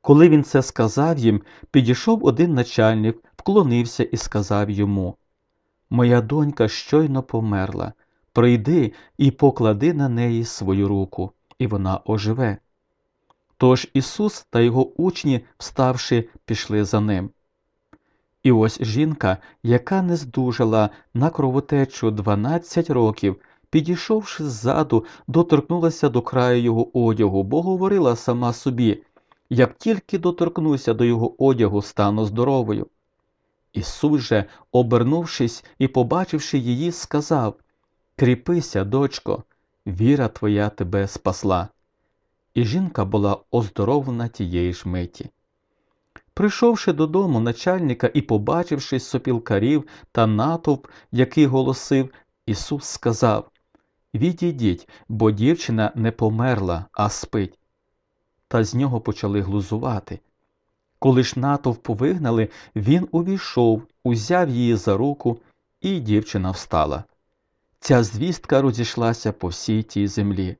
Коли він це сказав їм, підійшов один начальник, вклонився і сказав йому Моя донька щойно померла. Прийди і поклади на неї свою руку, і вона оживе. Тож Ісус та його учні, вставши, пішли за ним. І ось жінка, яка не здужала на кровотечу 12 років, підійшовши ззаду, доторкнулася до краю його одягу, бо говорила сама собі як тільки доторкнуся до його одягу, стану здоровою. Ісус же, обернувшись і побачивши її, сказав Кріпися, дочко, віра твоя тебе спасла. І жінка була оздоровлена тієї ж миті. Прийшовши додому начальника і побачивши сопілкарів та натовп, який голосив, Ісус сказав Відійдіть, бо дівчина не померла, а спить. Та з нього почали глузувати. Коли ж натовп вигнали, він увійшов, узяв її за руку, і дівчина встала. Ця звістка розійшлася по всій тій землі.